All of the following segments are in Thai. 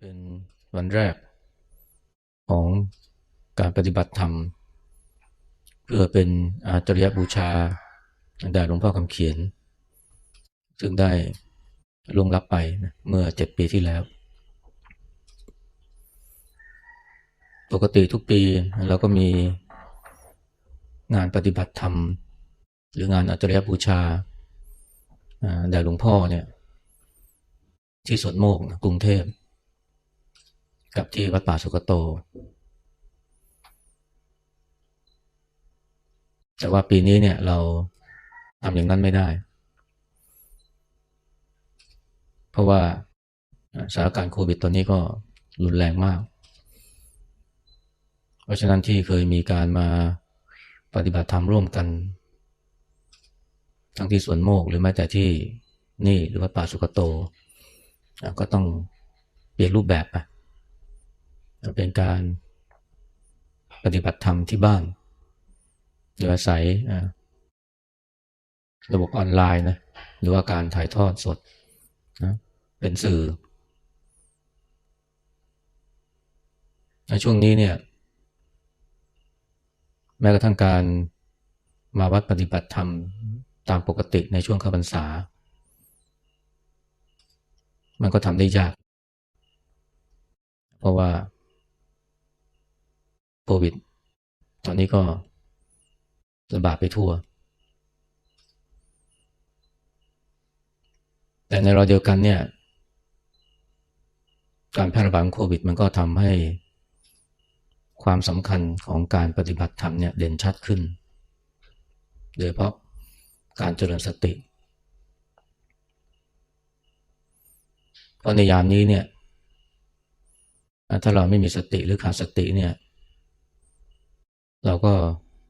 เป็นวันแรกของการปฏิบัติธรรม เพื่อเป็นอาจริยบูชาแด่หลวงพ่อคำเขียน ซึ่งได้ล่วงลับไปนะเมื่อเจ็ดปีที่แล้ว ปกติทุกปีเราก็มีงานปฏิบัติธรรม หรืองานอาจริยบูชาแด่หลวงพ่อเนี่ยที่สวนโมกนะกรุงเทพ กับที่วัดป่าสุกโต แต่ว่าปีนี้เนี่ยเราทำอย่างนั้นไม่ได้ เพราะว่าสถานการณ์โควิดตอนนี้ก็รุนแรงมาก เพราะฉะนั้นที่เคยมีการมาปฏิบัติธรรมร่วมกัน ทั้งที่สวนโมกหรือแม้แต่ที่นี่หรือวัดป่าสุกโต ก็ต้องเปลี่ยนรูปแบบไป เป็นการปฏิบัติธรรมที่บ้าน โดยอาศัยระบบออนไลน์นะหรือว่าการถ่ายทอดสดนะเป็นสื่อในช่วงนี้เนี่ย แม้กระทั่งการมาวัดปฏิบัติธรรมตามปกติในช่วงเข้าพรรษา มันก็ทำได้ยาก เพราะว่า โควิด ตอนนี้ก็ระบาดไปทั่ว แต่ในราเดียวกันเนี่ย การแพร่ระบาดโควิด มันก็ทำให้ความสำคัญของการปฏิบัติธรรมเนี่ยเด่นชัดขึ้น โดยเพราะการเจริญสติ เพราะในยามนี้เนี่ย ถ้าเราไม่มีสติหรือขาดสติเนี่ย เราก็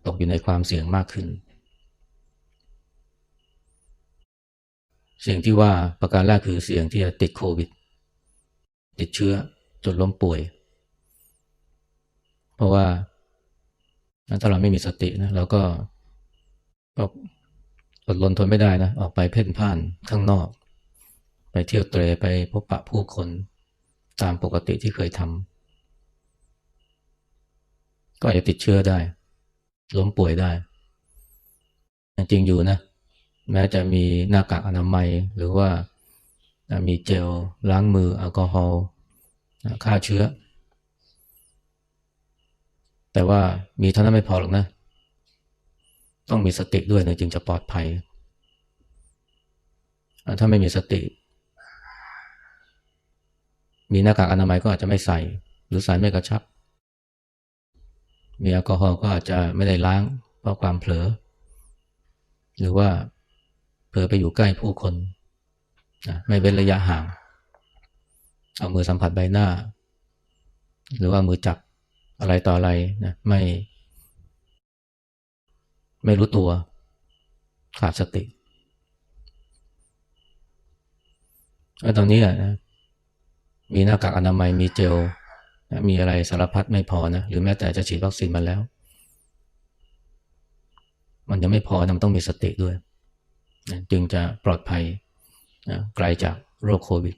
ตกอยู่ในความเสี่ยงมากขึ้น เสี่ยงที่ว่าประการแรกคือเสี่ยงที่จะติดโควิด ติดเชื้อจนล้มป่วย เพราะว่าถ้าเราไม่มีสตินะเราก็อดรนทนไม่ได้นะ ออกไปเพ่นพ่านข้างนอก ไปเที่ยวเตรไปพบปะผู้คนตามปกติที่เคยทำ ก็อาจจะติดเชื้อได้ ล้มป่วยได้ จริงอยู่นะ แม้จะมีหน้ากากอนามัย หรือว่ามีเจลล้างมือแอลกอฮอล์ฆ่าเชื้อ แต่ว่ามีเท่านั้นไม่พอหรอกนะ ต้องมีสติด้วยนะจึงจะปลอดภัย ถ้าไม่มีสติ มีหน้ากากอนามัยก็อาจจะไม่ใส่ หรือใส่ไม่กระชับ มีแอลกอฮอล์ก็อาจจะไม่ได้ล้าง เพราะความเผลอ หรือว่าเผลอไปอยู่ใกล้ผู้คนนะไม่เว้นระยะห่าง เอามือสัมผัสใบหน้า หรือว่ามือจับอะไรต่ออะไรนะไม่ ไม่รู้ตัว ขาดสติแล้วตอนนี้นะมีหน้ากากอนามัยมีเจล มีอะไรสารพัดไม่พอนะหรือแม้แต่จะฉีดวัคซีนมาแล้ว มันยังไม่พอนะมันต้องมีสติด้วยนะจึงจะปลอดภัยนะไกลจากโรคโควิด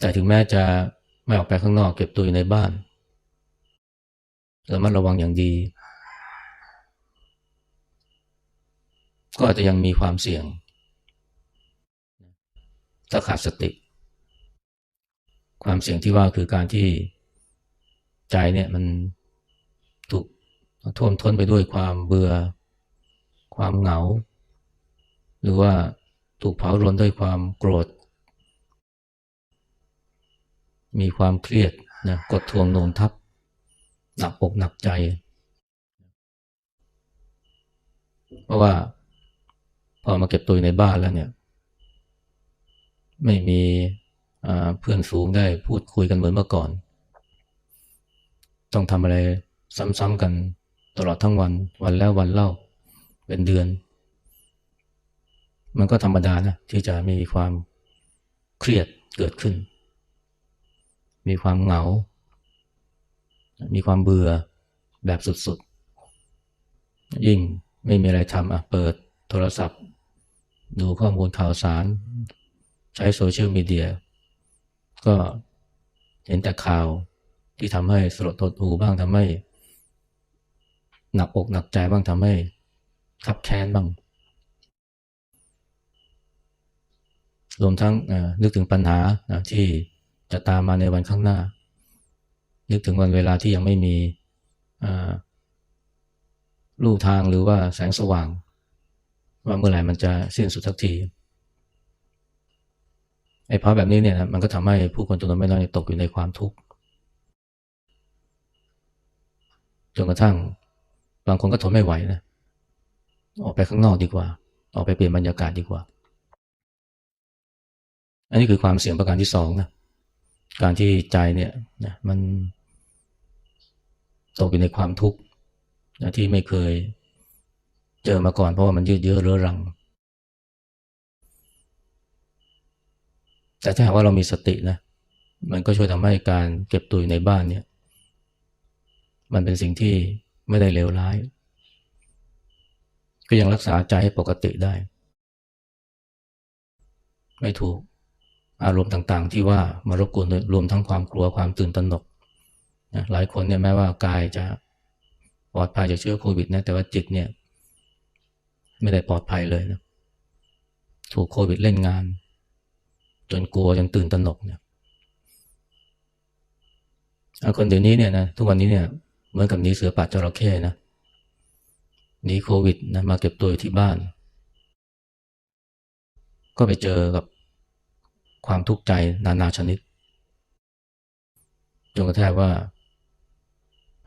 แต่ถึงแม้จะไม่ออกไปข้างนอกเก็บตัวอยู่ในบ้านระมัดระวังอย่างดี ก็อาจจะยังมีความเสี่ยง ถ้าขาดสติ ความเสี่ยงที่ว่าคือการที่ใจเนี่ยมันถูกท่วมท้นไปด้วยความเบื่อ ความเหงา หรือว่าถูกเผารนด้วยความโกรธ มีความเครียดนะกดทวงโนมทับ หนักอกหนักใจ เพราะว่าพอมาเก็บตัวอยู่ในบ้านแล้วเนี่ย ไม่มี เพื่อนฝูงได้พูดคุยกันเหมือนเมื่อก่อน ต้องทำอะไรซ้ำๆกันตลอดทั้งวันวันแล้ววันเล่าเป็นเดือน มันก็ธรรมดานะที่จะมีความเครียดเกิดขึ้น มีความเหงา มีความเบื่อแบบสุดๆ ยิ่งไม่มีอะไรทำอะเปิดโทรศัพท์ ดูข้อมูลข่าวสาร ใช้โซเชียลมีเดีย ก็เห็นแต่ข่าวที่ทำให้สลดตดหูบ้างทำให้ หนักอกหนักใจบ้างทำให้ขับแค้นบ้าง รวมทั้งนึกถึงปัญหาที่จะตามมาในวันข้างหน้า นึกถึงวันเวลาที่ยังไม่มีลู่ทางหรือว่าแสงสว่าง ว่าเมื่อไหร่มันจะสิ้นสุดสักที ไอ้ภาวะแบบนี้เนี่ยนะมันก็ทำให้ผู้คนจำนวนไม่น้อยตกอยู่ในความทุกข์จนกระทั่งบางคนก็ทนไม่ไหวนะออกไปข้างนอกดีกว่า ออกไปเปลี่ยนบรรยากาศดีกว่า อันนี้คือความเสี่ยงประการที่สองนะการที่ใจเนี่ยนะมันตกอยู่ในความทุกข์นะที่ไม่เคยเจอมาก่อนเพราะว่ามันยืดเยื้อเรื้อรัง แต่ถ้าหากว่าเรามีสตินะ มันก็ช่วยทำให้การเก็บตัวอยู่ในบ้านเนี่ย มันเป็นสิ่งที่ไม่ได้เลวร้าย ก็ยังรักษาใจให้ปกติได้ ไม่ถูกอารมณ์ต่างๆ ที่ว่ามารบกวนรวมทั้งความกลัวความตื่นตระหนกนะหลายคนเนี่ยแม้ว่ากายจะปลอดภัยจากเชื้อโควิดนะแต่ว่าจิตเนี่ย ไม่ได้ปลอดภัยเลยนะถูกโควิดเล่นงาน จนกลัวจนตื่นตระหนกเนี่ยคนเดี๋ยวนี้เนี่ยนะทุกวันนี้เนี่ยเหมือนกับหนีเสือป่าจระเข้นะหนีโควิดนะมาเก็บตัวอยู่ที่บ้าน ก็ไปเจอกับความทุกข์ใจนานาชนิดจนกระทั่งว่า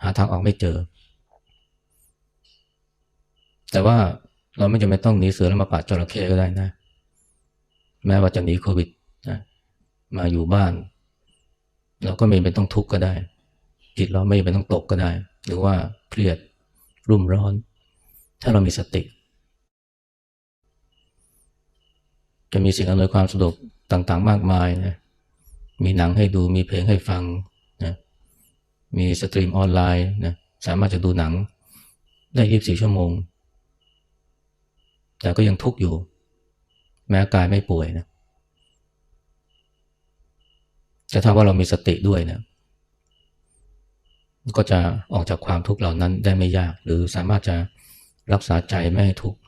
หาทางออกไม่เจอ แต่ว่าเราไม่จำเป็นต้องหนีเสือแล้วมาป่าจระเข้ก็ได้นะ แม้ว่าจะหนีโควิด นะมาอยู่บ้าน เราก็ไม่เป็นต้องทุกข์ก็ได้ จิตเราไม่เป็นต้องตกก็ได้ หรือว่าเครียดรุ่มร้อน ถ้าเรามีสติ จะมีสิ่งอำนวยความสะดวกต่างๆ มากมายนะมีหนังให้ดูมีเพลงให้ฟังนะมีสตรีมออนไลน์นะสามารถจะดูหนังได้ 24 ชั่วโมง แต่ก็ยังทุกข์อยู่ แม้กายไม่ป่วยนะ จะถ้าว่าเรามีสติด้วยนะก็จะออกจากความทุกข์เหล่านั้นได้ไม่ยาก หรือสามารถจะรักษาใจไม่ให้ทุกข์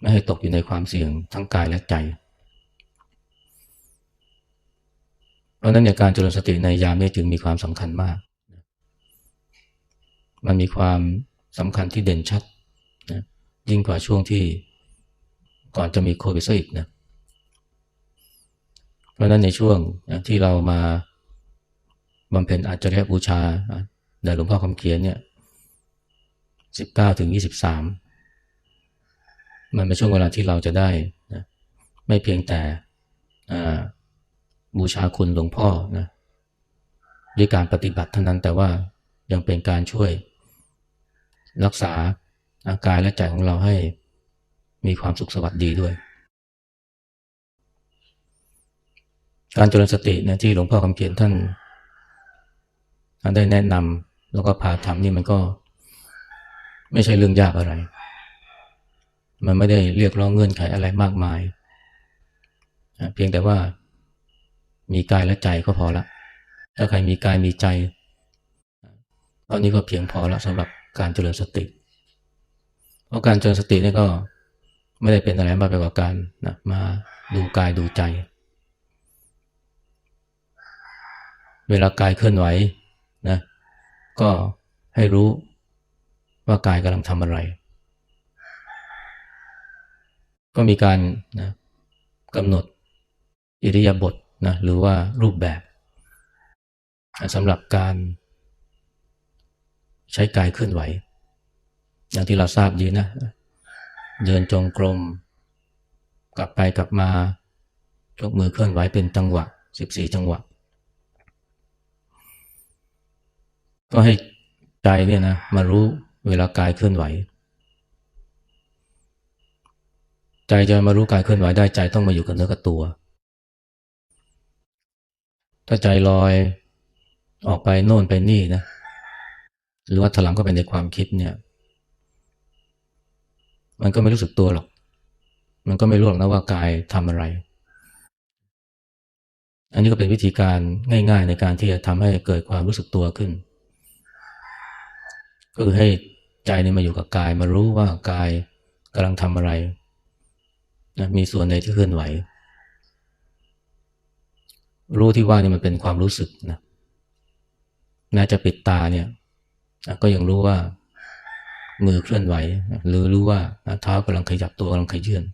ไม่ให้ตกอยู่ในความเสี่ยงทั้งกายและใจ เพราะนั้นในการเจริญสติในยามนี้จึงมีความสำคัญมาก มันมีความสำคัญที่เด่นชัดนะยิ่งกว่าช่วงที่ก่อนจะมีโควิดซะอีกนะ เพราะนั้นในช่วงที่เรามาบำเพ็ญอาจารย์บูชาในหลวงพ่อคำเขียนเนี่ยสิบเก้าถึงยี่สิบสามมันเป็นช่วงเวลาที่เราจะได้นะไม่เพียงแต่บูชาคุณหลวงพ่อนะด้วยการปฏิบัติเท่านั้นแต่ว่ายังเป็นการช่วยรักษาอากายและใจของเราให้มีความสุขสวัสดีด้วย การเจริญสตินะที่หลวงพ่อคำเขียนท่านได้แนะนำแล้วก็พาทำนี่มันก็ ไม่ใช่เรื่องยากอะไร มันไม่ได้เรียกร้องเงื่อนไขอะไรมากมาย เพียงแต่ว่ามีกายและใจก็พอละ ถ้าใครมีกายมีใจ ตอนนี้ก็เพียงพอล้วสำหรับการเจริญสติ เพราะการเจริญสตินี่ก็ไม่ได้เป็นอะไรมากไปกว่าการนะมาดูกายดูใจ เวลากายเคลื่อนไหวนะก็ให้รู้ว่ากายกำลังทำอะไร ก็มีการนะกำหนดอิริยาบถนะหรือว่ารูปแบบสำหรับการใช้กายเคลื่อนไหว อย่างที่เราทราบดีนะ เดินจงกรม กลับไปกลับมายกมือเคลื่อนไหวเป็นจังหวะ 14 จังหวะ ก็ให้ใจเนี่ยนะมารู้เวลากายเคลื่อนไหว ใจจะมารู้กายเคลื่อนไหวได้ใจต้องมาอยู่กับเนื้อกับตัว ถ้าใจลอยออกไปโน่นไปนี่นะหรือว่าถลำเข้าไปในความคิดเนี่ย มันก็ไม่รู้สึกตัวหรอก มันก็ไม่รู้หรอกนะว่ากายทำอะไร อันนี้ก็เป็นวิธีการง่าย ๆ ในการที่จะทำให้เกิดความรู้สึกตัวขึ้น ก็คือให้ใจเนี่ยมาอยู่กับกาย มารู้ว่ากายกำลังทำอะไรนะมีส่วนใดที่เคลื่อนไหว รู้ที่ว่านี่มันเป็นความรู้สึกนะแม้จะปิดตาเนี่ยก็ยังรู้ว่ามือเคลื่อนไหว หรือรู้ว่าเท้ากำลังขยับตัวกำลังขยื่น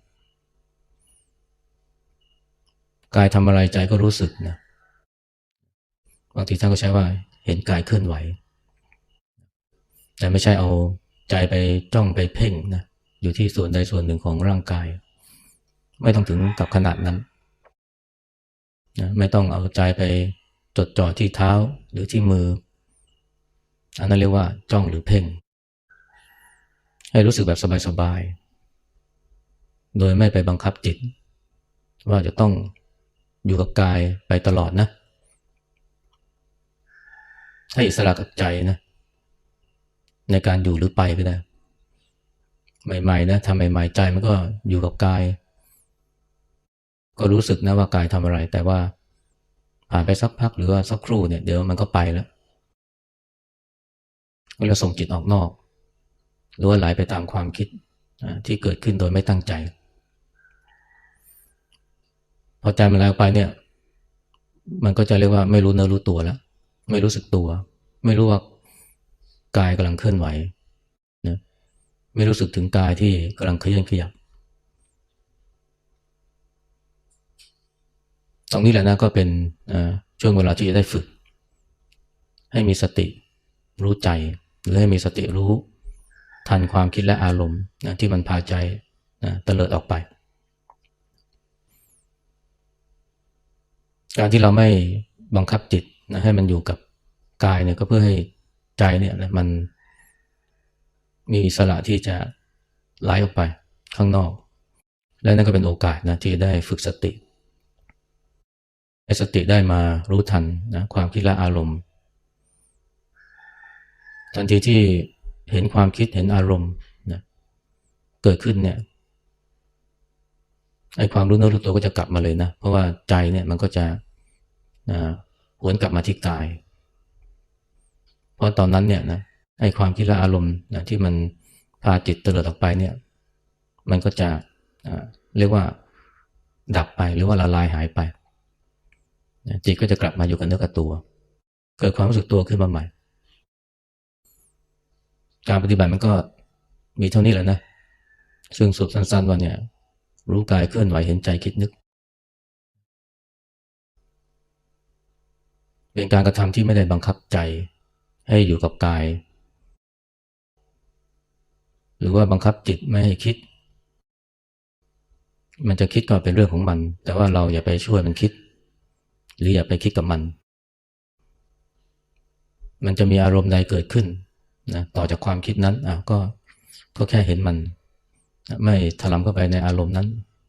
กายทำอะไรใจก็รู้สึกนะบางทีท่านก็ใช้ว่าเห็นกายเคลื่อนไหว แต่ไม่ใช่เอาใจไปจ้องไปเพ่งนะอยู่ที่ส่วนใดส่วนหนึ่งของร่างกาย ไม่ต้องถึงกับขนาดนั้นนะไม่ต้องเอาใจไปจดจ่อที่เท้าหรือที่มือ อันนั้นเรียกว่าจ้องหรือเพ่ง ให้รู้สึกแบบสบายๆ โดยไม่ไปบังคับจิต ว่าจะต้องอยู่กับกายไปตลอดนะ ให้อิสระกับใจนะ ในการอยู่หรือไปก็ได้ ใหม่ๆนะทำใหม่ๆใจมันก็อยู่กับกาย ก็รู้สึกนะว่ากายทำอะไร แต่ว่าผ่านไปสักพักหรือว่าสักครู่เนี่ยเดี๋ยวมันก็ไปแล้วเราส่งจิตออกนอก หรือว่าไหลไปตามความคิดที่เกิดขึ้นโดยไม่ตั้งใจ พอใจมันแล้วไปเนี่ย มันก็จะเรียกว่าไม่รู้เนื้อรู้ตัวแล้ว ไม่รู้สึกตัว ไม่รู้ว่า กายกำลังเคลื่อนไหวนะไม่รู้สึกถึงกายที่กำลังเคลื่อนขยับตรงนี้แหละนะก็เป็นช่วงเวลาที่จะได้ฝึก ให้มีสติรู้ใจ หรือให้มีสติรู้ทันความคิดและอารมณ์นะที่มันพาใจนะเตลิดออกไป การที่เราไม่บังคับจิตนะให้มันอยู่กับกายเนี่ยก็เพื่อให้ ใจเนี่ยมันมีอิสระที่จะไหลออกไปข้างนอก และนั่นก็เป็นโอกาสนะที่ได้ฝึกสติให้สติได้มารู้ทันนะความคิดและอารมณ์ ทันทีที่เห็นความคิดเห็นอารมณ์นะเกิดขึ้นเนี่ยไอ้ความรู้เนื้อรู้ตัวก็จะกลับมาเลยนะ เพราะว่าใจเนี่ยมันก็จะหวนกลับมาที่กาย เพราะตอนนั้นเนี่ยนะไอ้ความคิดและอารมณ์นะที่มันพาจิตเตลิดออกไปเนี่ยมันก็จะเรียกว่าดับไปหรือว่าละลายหายไป จิตก็จะกลับมาอยู่กับเนื้อกับตัว เกิดความรู้สึกตัวขึ้นมาใหม่ การปฏิบัติมันก็มีเท่านี้แหละนะซึ่งสุดสั้นๆว่าเนี่ย รู้กายเคลื่อนไหวเห็นใจคิดนึก เป็นการกระทำที่ไม่ได้บังคับใจ ให้อยู่กับกาย หรือว่าบังคับจิตไม่ให้คิด มันจะคิดก็เป็นเรื่องของมัน แต่ว่าเราอย่าไปช่วยมันคิด หรืออย่าไปคิดกับมัน มันจะมีอารมณ์ใดเกิดขึ้นนะต่อจากความคิดนั้นอะก็ก็แค่เห็นมัน ไม่ถลำเข้าไปในอารมณ์นั้น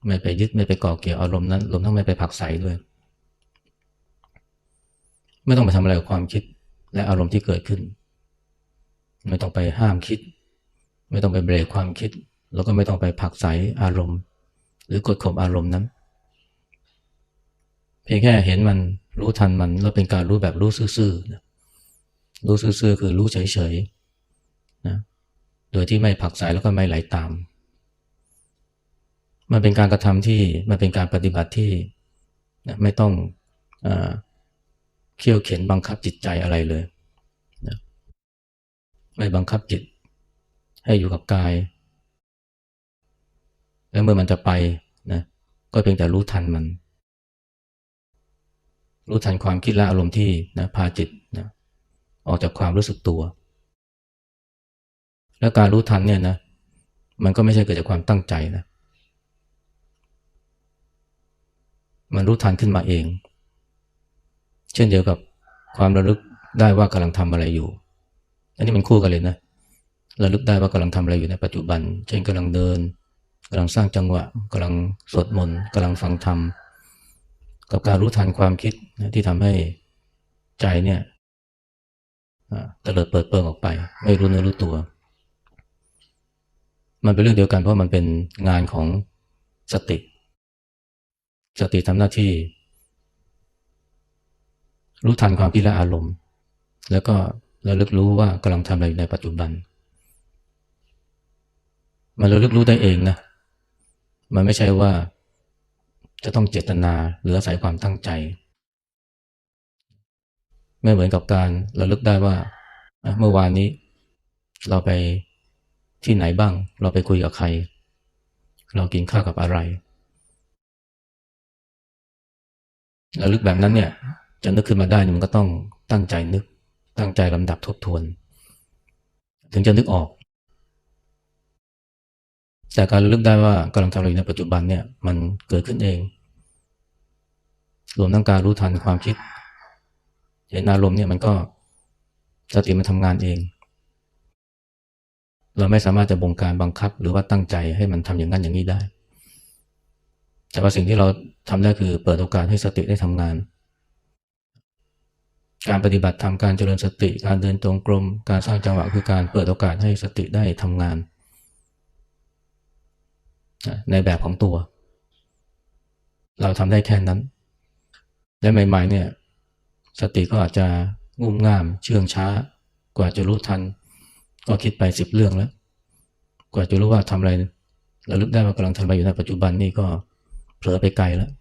ไม่ไปยึดไม่ไปก่อเกี่ยวอารมณ์นั้นรวมทั้งไม่ไปผักใสด้วย ไม่ต้องไปทำอะไรกับความคิด และอารมณ์ที่เกิดขึ้น ไม่ต้องไปห้ามคิด ไม่ต้องไปเบรกความคิด แล้วก็ไม่ต้องไปผักใสอารมณ์ หรือกดข่มอารมณ์นั้น เพียงแค่เห็นมันรู้ทันมันแล้วเป็นการรู้แบบรู้ซื่อๆรู้ซื่อๆคือรู้เฉยๆนะโดยที่ไม่ผักใสแล้วก็ไม่ไหลาตาม มันเป็นการกระทำที่มันเป็นการปฏิบัติที่ไม่ต้องอ เขี่ยวเข็นบังคับจิตใจอะไรเลยนะไม่บังคับจิต ให้อยู่กับกาย แล้วเมื่อมันจะไปนะก็เพียงแต่รู้ทันมัน รู้ทันความคิดและอารมณ์ที่นะพาจิตนะออกจากความรู้สึกตัว แล้วการรู้ทันเนี่ยนะมันก็ไม่ใช่เกิดจากความตั้งใจนะมันรู้ทันขึ้นมาเอง เช่นเดียวกับความระลึกได้ว่ากำลังทำอะไรอยู่ อันนี้มันคู่กันเลยนะระลึกได้ว่ากำลังทำอะไรอยู่ในปัจจุบัน เช่นกำลังเดินกำลังสร้างจังหวะกำลังสวดมนต์กำลังฟังธรรมกับการรู้ทันความคิดที่ทำให้ใจเนี่ยตะเลิดเปิดเปิงออกไป ไม่รู้เนื้อรู้ตัว มันเป็นเรื่องเดียวกันเพราะมันเป็นงานของสติ สติทำหน้าที่ รู้ทันความคิดและอารมณ์ แล้วก็ระลึกรู้ว่ากำลังทำอะไรอยู่ในปัจจุบัน มันระลึกรู้ได้เองนะ มันไม่ใช่ว่าจะต้องเจตนาหรืออาศัยความตั้งใจ ไม่เหมือนกับการระลึกได้ว่า เมื่อวานนี้เราไปที่ไหนบ้าง เราไปคุยกับใคร เรากินข้าวกับอะไรระลึกแบบนั้นเนี่ย จะนึกขึ้นมาได้มันก็ต้องตั้งใจนึก ตั้งใจลำดับทบทวน ถึงจะนึกออก แต่การระลึกได้ว่ากำลังทำอะไรในปัจจุบันเนี่ยมันเกิดขึ้นเอง รวมทั้งการรู้ทันความคิดเห็นอารมณ์เนี่ยมันก็สติมันทำงานเอง เราไม่สามารถจะบงการบังคับหรือว่าตั้งใจให้มันทำอย่างนั้นอย่างนี้ได้ แต่ว่าสิ่งที่เราทำได้คือเปิดโอกาสให้สติได้ทำงาน การปฏิบัติทำการเจริญสติ การเดินตรงกรมการสร้างจังหวะคือการเปิดโอกาสให้สติได้ทำงาน ในแบบของตัว เราทำได้แค่นั้น และใหม่ๆเนี่ยสติก็อาจจะงุ่มง่าม เชื่องช้า กว่าจะรู้ทัน ก็คิดไปสิบเรื่องแล้ว กว่าจะรู้ว่าทำอะไรระลึกได้ว่ากำลังทำอะไรอยู่ในปัจจุบันนี่ก็เผลอไปไกลแล้ว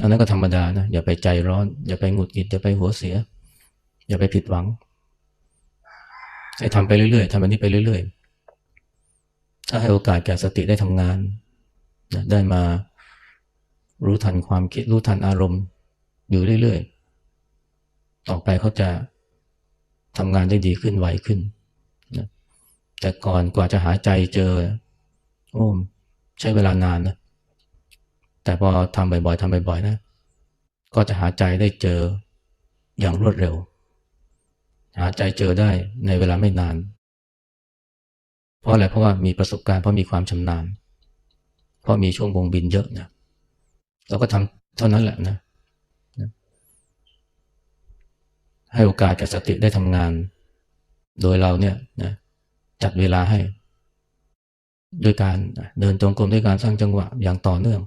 อันนั้นก็ธรรมดานะ อย่าไปใจร้อน อย่าไปหงุดหงิด อย่าไปหัวเสีย อย่าไปผิดหวังให้ทำไปเรื่อยๆทำแบบนี้ไปเรื่อย ๆ ถ้าให้โอกาสแก่สติได้ทำงานนะได้มารู้ทันความคิดรู้ทันอารมณ์ อยู่เรื่อยๆ ต่อไปเขาจะทำงานได้ดีขึ้นไวขึ้นนะแต่ก่อนกว่าจะหาใจเจอ โอ้ใช้เวลานานนะ แต่พอทำบ่อยๆทำบ่อยๆนะ ก็จะหาใจได้เจออย่างรวดเร็ว หาใจเจอได้ในเวลาไม่นาน เพราะอะไรเพราะว่ามีประสบการณ์เพราะมีความชำนาญ เพราะมีช่วงวงบินเยอะนะเราก็ทำเท่านั้นแหละนะ ให้โอกาสแก่สติได้ทำงาน โดยเราเนี่ยนะจัดเวลาให้ ด้วยการเดินจงกรมด้วยการสร้างจังหวะอย่างต่อเนื่อง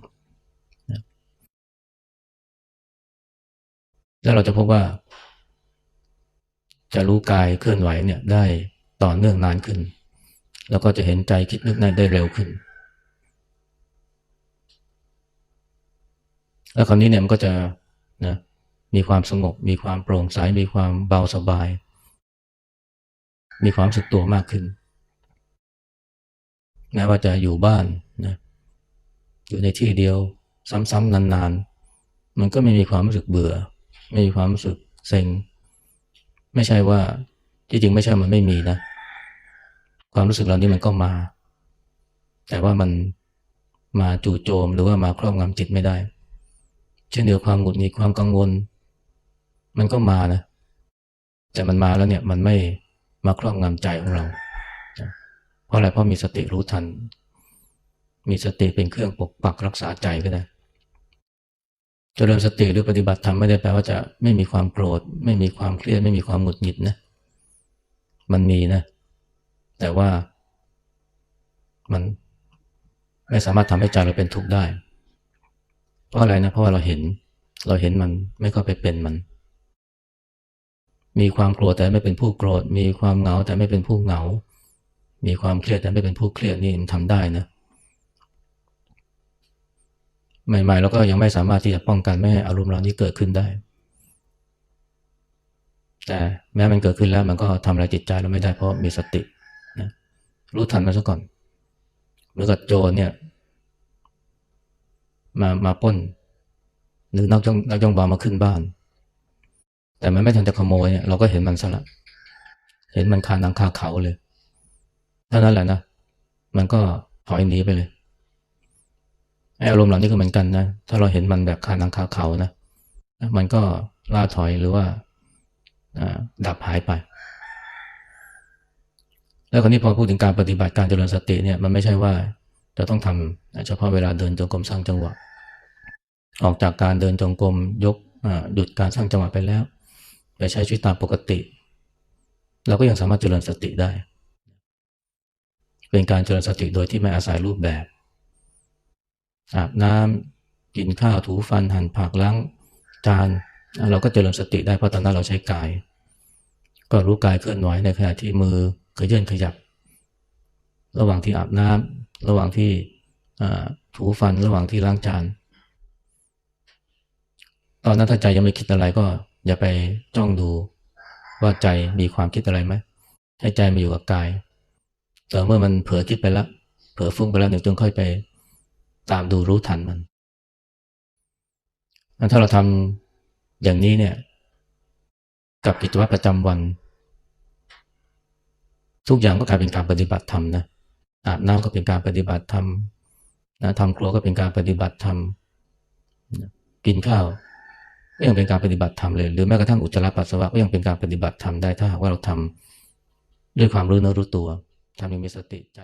แล้วเราจะพบว่า จะรู้กายเคลื่อนไหวเนี่ยได้ต่อเนื่องนานขึ้น แล้วก็จะเห็นใจคิดนึกได้เร็วขึ้น แล้วคราวนี้เนี่ยมันก็จะนะมีความสงบ มีความโปร่งใส มีความเบาสบาย มีความสึกตัวมากขึ้นแม้ว่าจะอยู่บ้านนะอยู่ในที่เดียวซ้ำๆนานๆ มันก็ไม่มีความรู้สึกเบื่อ ไม่มีความรู้สึกเซ็ง ไม่ใช่ว่าที่จริงไม่ใช่มันไม่มีนะ ความรู้สึกเหล่านี้มันก็มา แต่ว่ามันมาจู่โจมหรือว่ามาครอบงำจิตไม่ได้ เช่นเดียวความหงุดหงิดความกังวล มันก็มานะ แต่มันมาแล้วเนี่ยมันไม่มาครอบงำใจของเรา เพราะอะไรเพราะมีสติรู้ทัน มีสติเป็นเครื่องปกปักรักษาใจก็ได้ เจริญสติหรือปฏิบัติธรรมไม่ได้แปลว่าจะไม่มีความโกรธ ไม่มีความเครียดไม่มีความหงุดหงิดนะมันมีนะ แต่ว่ามันไม่สามารถทำให้ใจเราเป็นทุกข์ได้ เพราะอะไรนะ เพราะว่าเราเห็น เราเห็นมันไม่ก็ไปเป็นมัน มีความโกรธแต่ไม่เป็นผู้โกรธ มีความเหงาแต่ไม่เป็นผู้เหงา มีความเครียดแต่ไม่เป็นผู้เครียดนี่ทำได้นะ ใหม่ๆเราก็ยังไม่สามารถที่จะป้องกันไม่ให้อารมณ์เหล่านี้เกิดขึ้นได้ แต่แม้มันเกิดขึ้นแล้วมันก็ทำอะไรจิตใจเราไม่ได้เพราะมีสตินะรู้ทันมันซะก่อนเหมือนกับโจรเนี่ย มามาป้น หรือนักจ้องนักจ้องบามาขึ้นบ้าน แต่มันไม่ทันจะขโมยเนี่ยเราก็เห็นมันซะละเห็นมันคานังคาเขาเลยเท่านั้นแหละนะมันก็ถอยหนีไปเลย อารมณ์เหล่านี้ก็เหมือนกันนะ ถ้าเราเห็นมันแบบคานังคาเขานะ มันก็ล่าถอยหรือว่าดับหายไป แล้วคราวนี้พอพูดถึงการปฏิบัติการเจริญสติเนี่ยมันไม่ใช่ว่าจะต้องทำเฉพาะเวลาเดินจงกรมสร้างจังหวะ ออกจากการเดินจงกรมยกหยุดการสร้างจังหวะไปแล้ว ไปใช้ชีวิตตามปกติ เราก็ยังสามารถเจริญสติได้ เป็นการเจริญสติโดยที่ไม่อาศัยรูปแบบ อาบน้ำกินข้าวถูฟันหั่นผักล้างจานเราก็เจริญสติได้เพราะตอนนั้นเราใช้กาย ก็รู้กายเคลื่อนไหวในขณะที่มือขยื่นขยับ ระหว่างที่อาบน้ำระหว่างที่ถูฟันระหว่างที่ล้างจานตอนนั้นถ้าใจยังไม่คิดอะไรก็อย่าไปจ้องดูว่าใจมีความคิดอะไรไหมให้ใจมาอยู่กับกาย แต่เมื่อมันเผลอคิดไปแล้วเผลอฟุ้งไปแล้วหนึ่งจึงค่อยไป ตามดูรู้ทันมันงั้นถ้าเราทำอย่างนี้เนี่ย กับกิจวัตรประจำวัน ทุกอย่างก็กลายเป็นการปฏิบัติธรรมนะอาบน้ำก็เป็นการปฏิบัติธรรมนะทำครัวก็เป็นการปฏิบัติธรรมกินข้าวก็ยังเป็นการปฏิบัติธรรมเลย หรือแม้กระทั่งอุจจาระปัสสาวะก็ยังเป็นการปฏิบัติธรรมได้ถ้าหากว่าเราทำด้วยความรู้เนื้อรู้ตัวทำอย่างมีสติใจ